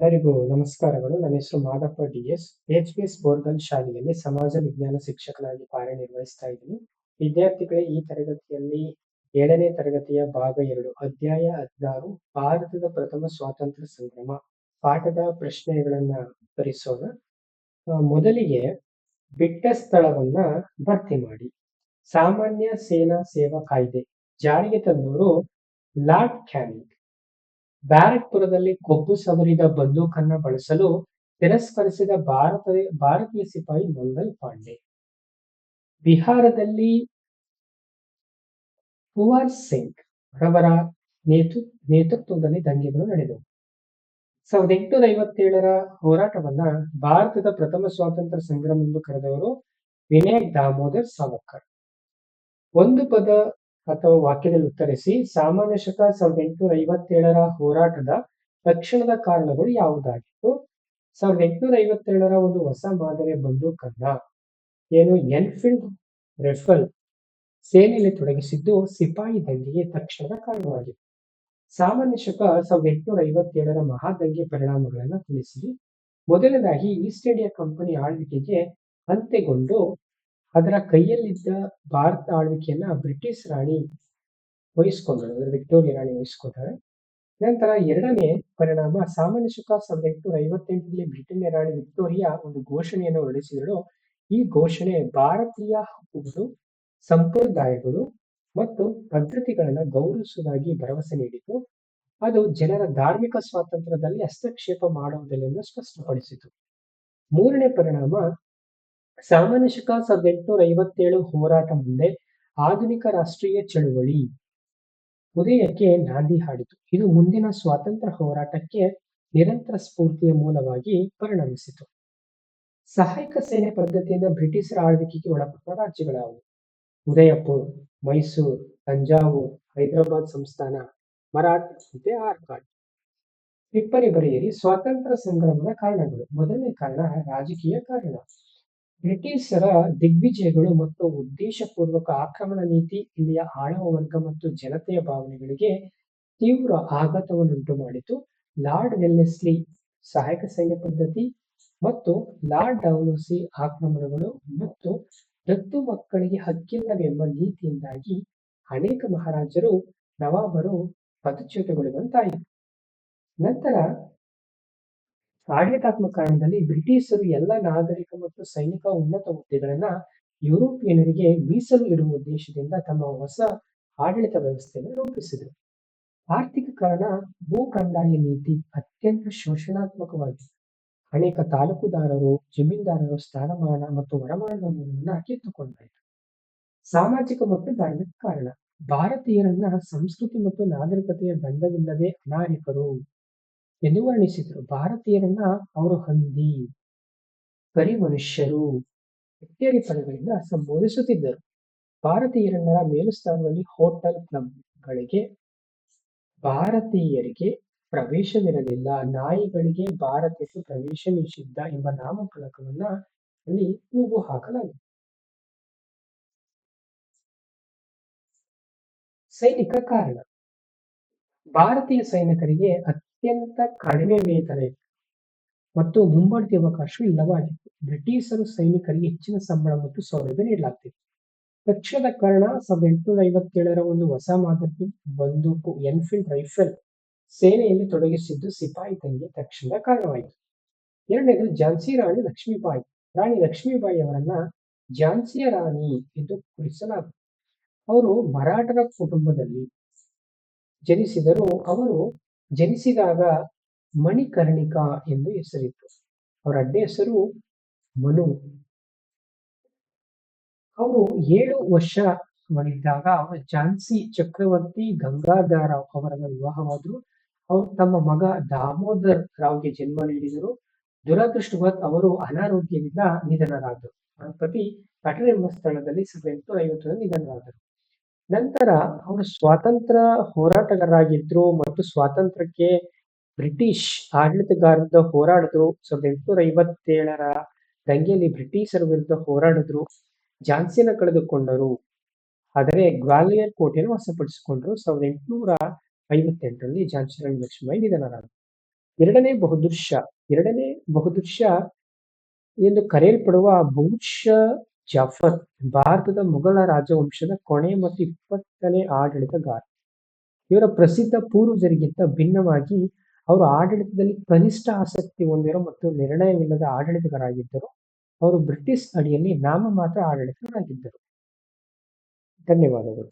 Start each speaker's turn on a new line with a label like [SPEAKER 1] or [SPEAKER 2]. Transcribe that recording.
[SPEAKER 1] ಎಲ್ಲರಿಗೂ ನಮಸ್ಕಾರಗಳು. ನನ್ನ ಹೆಸರು Madappa D S. H P S Borgal ಶಾಲೆಯಲ್ಲಿ ಸಮಾಜ ವಿಜ್ಞಾನ ಶಿಕ್ಷಕನಾಗಿ ಕಾರ್ಯನಿರ್ವಹಿಸ್ತಾ ಇದ್ದೀನಿ. ವಿದ್ಯಾರ್ಥಿಗಳೇ ಈ ತರಗತಿಯಲ್ಲಿ ಏಳನೇ ತರಗತಿಯ ಭಾಗ ಎರಡು ಅಧ್ಯಾಯ ಹದಿನಾರು ಭಾರತದ ಪ್ರಥಮ ಸ್ವಾತಂತ್ರ್ಯ ಸಂಗ್ರಾಮ ಪಾಠದ ಪ್ರಶ್ನೆಗಳನ್ನ ಆ, ಮೊದಲಿಗೆ ಬಿಟ್ಟ ಸ್ಥಳವನ್ನ ಭರ್ತಿ ಮಾಡಿ. ಸಾಮಾನ್ಯ ಸೇನಾ ಸೇವಾ ಕಾಯ್ದೆ ಜಾರಿಗೆ ತಂದವರು ಲಾರ್ಡ್ ಕ್ಯಾನಿಂಗ್. ಬ್ಯಾರಕ್ಪುರದಲ್ಲಿ ಕೊಬ್ಬು ಸವರಿದ ಬಂದೂಕನ್ನ ಬಳಸಲು ತಿರಸ್ಕರಿಸಿದ ಭಾರತ, ಭಾರತೀಯ ಸಿಪಾಯಿ ಮಂಗಲ್ ಪಾಂಡೆ. ಬಿಹಾರದಲ್ಲಿ ಕುವರ್ ಸಿಂಗ್ ರವರ ನೇತೃ, ನೇತೃತ್ವದಲ್ಲಿ ದಂಗೆಗಳು ನಡೆದವು. ಸಾವಿರದ ಎಂಟುನೂರ ಐವತ್ತೇಳರ ಹೋರಾಟವನ್ನ ಭಾರತದ ಪ್ರಥಮ ಸ್ವಾತಂತ್ರ್ಯ ಸಂಗ್ರಾಮ ಎಂದು ಕರೆದವರು ವಿನಾಯಕ್ ದಾಮೋದರ್ ಸಾವರ್ಕರ್. ಒಂದು ಪದ ಅಥವಾ ವಾಕ್ಯದಲ್ಲಿ ಉತ್ತರಿಸಿ, ಸಾಮಾನ್ಯ ಶಕ ಸಾವಿರದ ಎಂಟುನೂರ ಐವತ್ತೇಳರ ಹೋರಾಟದ ರಕ್ಷಣದ ಕಾರಣಗಳು ಯಾವುದಾಗಿತ್ತು? ಸಾವಿರದ ಎಂಟುನೂರ ಐವತ್ತೇಳರ ಒಂದು ಹೊಸ ಮಾದರಿಯ ಬಂದೂಕನ್ನ ಏನು ಎನ್ಫೀಲ್ಡ್ ರೆಫಲ್ ಸೇನೆಯಲ್ಲಿ ತೊಡಗಿಸಿದ್ದು ಸಿಪಾಯಿ ದಂಗೆಗೆ ತಕ್ಷಣದ ಕಾರಣವಾಗಿತ್ತು. ಸಾಮಾನ್ಯ ಶಕ ಸಾವಿರದ ಎಂಟುನೂರ ಐವತ್ತೇಳರ ಮಹಾದಂಗೆ ಪರಿಣಾಮಗಳನ್ನು ತಿಳಿಸಿದೆ. ಮೊದಲನೇದಾಗಿ ಈಸ್ಟ್ ಇಂಡಿಯಾ ಕಂಪನಿ ಆಳ್ವಿಕೆಗೆ ಅಂತ್ಯಗೊಂಡು ಅದರ ಕೈಯಲ್ಲಿದ್ದ ಭಾರತ ಆಳ್ವಿಕೆಯನ್ನ ಬ್ರಿಟಿಷ್ ರಾಣಿ ವಹಿಸ್ಕೊಂಡಳು ಅಂದ್ರೆ ವಿಕ್ಟೋರಿಯಾ ರಾಣಿ ವಹಿಸ್ಕೊಂಡಾಳೆ ನಂತರ ಎರಡನೇ ಪರಿಣಾಮ ಸಾಮಾನ್ಯ ಶುಕ ಸಾವಿರದ ಎಂಟುನೂರ ಐವತ್ತೆಂಟರಲ್ಲಿ ಬ್ರಿಟನ್ಯ ರಾಣಿ ವಿಕ್ಟೋರಿಯಾ ಒಂದು ಘೋಷಣೆಯನ್ನು ಹೊರಡಿಸಿದಳು. ಈ ಘೋಷಣೆ ಭಾರತೀಯ ಹಕ್ಕುಗಳು, ಸಂಪ್ರದಾಯಗಳು ಮತ್ತು ಪದ್ಧತಿಗಳನ್ನು ಗೌರವಿಸುವುದಾಗಿ ಭರವಸೆ ನೀಡಿತು. ಅದು ಜನರ ಧಾರ್ಮಿಕ ಸ್ವಾತಂತ್ರ್ಯದಲ್ಲಿ ಹಸ್ತಕ್ಷೇಪ ಮಾಡುವುದಿಲ್ಲ ಎಂದು ಸ್ಪಷ್ಟಪಡಿಸಿತು. ಮೂರನೇ ಪರಿಣಾಮ ಸಾಮಾನ್ಯ ಸಾವಿರದ ಎಂಟುನೂರ ಐವತ್ತೇಳು ಹೋರಾಟ ಮುಂದೆ ಆಧುನಿಕ ರಾಷ್ಟ್ರೀಯ ಚಳುವಳಿ ಉದಯಕ್ಕೆ ನಾಂದಿ ಹಾಡಿತು. ಇದು ಮುಂದಿನ ಸ್ವಾತಂತ್ರ್ಯ ಹೋರಾಟಕ್ಕೆ ನಿರಂತರ ಸ್ಫೂರ್ತಿಯ ಮೂಲವಾಗಿ ಪರಿಣಮಿಸಿತು. ಸಹಾಯಕ ಸೇನೆ ಪದ್ಧತಿಯಿಂದ ಬ್ರಿಟಿಷರ ಆಳ್ವಿಕೆಗೆ ಒಳಪಟ್ಟ ರಾಜ್ಯಗಳಾವು. ಉದಯಪುರ್, ಮೈಸೂರು, ತಂಜಾವೂರ್, ಹೈದರಾಬಾದ್ ಸಂಸ್ಥಾನ, ಮರಾಠ ಮತ್ತೆ ಆರ್ಕಾಡ್. ಟಿಪ್ಪಣಿ ಬರೆಯಿರಿ ಸ್ವಾತಂತ್ರ್ಯ ಸಂಗ್ರಾಮದ ಕಾರಣಗಳು. ಮೊದಲನೇ ಕಾರಣ ರಾಜಕೀಯ ಕಾರಣ. ಬ್ರಿಟಿಷರ ದಿಗ್ವಿಜಯಗಳು ಮತ್ತು ಉದ್ದೇಶಪೂರ್ವಕ ಆಕ್ರಮಣ ನೀತಿ, ಇಲ್ಲಿಯ ಆಳವ ವರ್ಗ ಮತ್ತು ಜನತೆಯ ಭಾವನೆಗಳಿಗೆ ತೀವ್ರ ಆಘಾತವನ್ನುಂಟು ಮಾಡಿತು. ಲಾರ್ಡ್ ವೆಲ್ಲೆಸ್ಲಿ ಸಹಾಯಕ ಸೈನ್ಯ ಪದ್ಧತಿ ಮತ್ತು ಲಾರ್ಡ್ ಡೌಲೋಸಿ ಆಕ್ರಮಣಗಳು ಮತ್ತು ದತ್ತು ಮಕ್ಕಳಿಗೆ ಹಕ್ಕಿಲ್ಲವೆಂಬ ನೀತಿಯಿಂದಾಗಿ ಅನೇಕ ಮಹಾರಾಜರು, ನವಾಬರು ಪದಚ್ಯುತಗೊಳ್ಳುವಂತಾಯಿತು. ನಂತರ ಆಡಳಿತಾತ್ಮಕ ಕಾರಣದಲ್ಲಿ ಬ್ರಿಟಿಷರು ಎಲ್ಲ ನಾಗರಿಕ ಮತ್ತು ಸೈನಿಕ ಉನ್ನತ ಹುದ್ದೆಗಳನ್ನ ಯುರೋಪಿಯನರಿಗೆ ಮೀಸಲು ಇಡುವ ಉದ್ದೇಶದಿಂದ ತಮ್ಮ ಹೊಸ ಆಡಳಿತ ವ್ಯವಸ್ಥೆಯನ್ನು ರೂಪಿಸಿದರು. ಆರ್ಥಿಕ ಕಾರಣ ಭೂ ಕಂದಾಯ ನೀತಿ ಅತ್ಯಂತ ಶೋಷಣಾತ್ಮಕವಾಗಿತ್ತು. ಅನೇಕ ತಾಲೂಕುದಾರರು, ಜಮೀನ್ದಾರರು ಸ್ಥಾನಮಾನ ಮತ್ತು ವರಮಾನವನ್ನು ಕಿತ್ತುಕೊಂಡಾಯಿತು. ಸಾಮಾಜಿಕ ಮತ್ತು ಧಾರ್ಮಿಕ ಕಾರಣ. ಭಾರತೀಯರನ್ನ ಸಂಸ್ಕೃತಿ ಮತ್ತು ನಾಗರಿಕತೆಯ ಬಂಧವಿಲ್ಲದೆ ಅನಾಗರಿಕರು ಎಂದು ವರ್ಣಿಸಿದರು. ಭಾರತೀಯರನ್ನ ಅವರು ಹಂದಿ, ಕರಿ ಮನುಷ್ಯರು, ಇತ್ಯಾದಿ ಪದಗಳಿಂದ ಸಂಬೋಧಿಸುತ್ತಿದ್ದರು. ಭಾರತೀಯರನ್ನ ಮೇಲುಸ್ಥಾನದಲ್ಲಿ ಹೋಟೆಲ್ ಕ್ಲಬ್ಗಳಿಗೆ, ಭಾರತೀಯರಿಗೆ ಪ್ರವೇಶವಿರಲಿಲ್ಲ. ನಾಯಿಗಳಿಗೆ ಭಾರತಕ್ಕೆ ಪ್ರವೇಶ ನಿಷಿದ್ಧ ಎಂಬ ನಾಮಫಲಕವನ್ನ ಅಲ್ಲಿ ತೂಗು ಹಾಕಲಾಗಿದೆ. ಸೈನಿಕ ಕಾರಣ. ಭಾರತೀಯ ಸೈನಿಕರಿಗೆ ಅತ್ಯಂತ ಕಡಿಮೆ ವೇತನ ಇತ್ತು. ಮತ್ತು ಮುಂಬಡ್ತಿ ಅವಕಾಶವು ಇಲ್ಲವಾಗಿತ್ತು. ಬ್ರಿಟಿಷರು ಸೈನಿಕರಿಗೆ ಹೆಚ್ಚಿನ ಸಂಬಳ ಮತ್ತು ಸೌಲಭ್ಯ ನೀಡಲಾಗ್ತಿತ್ತು. ಪಕ್ಷದ ಕಾರಣ ಸಾವಿರದ ಎಂಟುನೂರ ಐವತ್ತೇಳರ ಒಂದು ಹೊಸ ಮಾದರಿ ಬಂದೂಕು ಎನ್ಫೀಲ್ಡ್ ರೈಫಲ್ ಸೇನೆಯಲ್ಲಿ ತೊಡಗಿಸಿದ್ದು ಸಿಪಾಯಿ ದಂಗೆ ತಕ್ಷಣದ ಕಾರಣವಾಯಿತು. ಎರಡನೇದು ಝಾನ್ಸಿ ರಾಣಿ ಲಕ್ಷ್ಮೀಬಾಯಿ. ರಾಣಿ ಲಕ್ಷ್ಮೀಬಾಯಿ ಅವರನ್ನ ಝಾನ್ಸಿಯ ರಾಣಿ ಎಂದು ಕುರಿಸಲಾಗುತ್ತದೆ ಅವರು ಮರಾಠರ ಕುಟುಂಬದಲ್ಲಿ ಜನಿಸಿದರು. ಅವರು ಜನಿಸಿದಾಗ ಮಣಿಕರ್ಣಿಕಾ ಎಂದು ಹೆಸರಿತ್ತು. ಅವರ ಅಡ್ಡ ಹೆಸರು ಮನು. ಅವರು ಏಳು ವರ್ಷಗಳಿದ್ದಾಗ ಅವರು ಝಾನ್ಸಿ ಚಕ್ರವರ್ತಿ ಗಂಗಾಧರ ಅವರನ್ನ ವಿವಾಹವಾದರು. ಅವರು ತಮ್ಮ ಮಗ ದಾಮೋದರ್ ರಾವ್ಗೆ ಜನ್ಮ ನೀಡಿದರು. ದುರದೃಷ್ಟವತ್ ಅವರು ಅನಾರೋಗ್ಯದಿಂದ ನಿಧನರಾದರು. ಪತಿ ಕಟ್ಟಡ ಎಂಬ ಸ್ಥಳದಲ್ಲಿ ಸಾವಿರದ ಐವತ್ತರಲ್ಲಿ ನಿಧನರಾದರು. ನಂತರ ಅವರು ಸ್ವಾತಂತ್ರ್ಯ ಹೋರಾಟಗಾರರಾಗಿದ್ರು ಮತ್ತು ಸ್ವಾತಂತ್ರ್ಯಕ್ಕೆ ಬ್ರಿಟಿಷ್ ಆಡಳಿತಗಾರರಿಂದ ಹೋರಾಡಿದ್ರು. ಸಾವಿರದ ಎಂಟುನೂರ ಐವತ್ತೇಳರ ದಂಗೆಯಲ್ಲಿ ಬ್ರಿಟಿಷರ ವಿರುದ್ಧ ಹೋರಾಡಿದ್ರು. ಝಾನ್ಸಿನ ಕಳೆದುಕೊಂಡರು. ಆದರೆ ಗ್ವಾಲಿಯರ್ ಕೋಟೆಯನ್ನು ವಶಪಡಿಸಿಕೊಂಡರು. ಸಾವಿರದ ಎಂಟುನೂರ ಐವತ್ತೆಂಟರಲ್ಲಿ ಝಾನ್ಸಿ ರಾಣಿ ಲಕ್ಷ್ಮೀಬಾಯಿ ನಿಧನರಾದರು. ಎರಡನೇ ಬಹುದೃಶ್ಯ ಎರಡನೇ ಬಹುದೃಶ್ಯ ಎಂದು ಕರೆಯಲ್ಪಡುವ ಬಹುಶಃ ಜಾಫರ್, ಭಾರತದ ಮೊಘಲ ರಾಜವಂಶದ ಕೊನೆ ಮತ್ತು ಇಪ್ಪತ್ತನೇ ಆಡಳಿತಗಾರ ಇವರ ಪ್ರಸಿದ್ಧ ಪೂರ್ವಜರಿಗಿಂತ ಭಿನ್ನವಾಗಿ, ಅವರು ಆಡಳಿತದಲ್ಲಿ ಕನಿಷ್ಠ ಆಸಕ್ತಿ ಹೊಂದಿರೋ ಮತ್ತು ನಿರ್ಣಯವಿಲ್ಲದ ಆಡಳಿತಗಾರಾಗಿದ್ದರು ಅವರು ಬ್ರಿಟಿಷ್ ಅಡಿಯಲ್ಲಿ ನಾಮಮಾತ್ರ ಆಡಳಿತಗಾರರಾಗಿದ್ದರು. ಧನ್ಯವಾದಗಳು.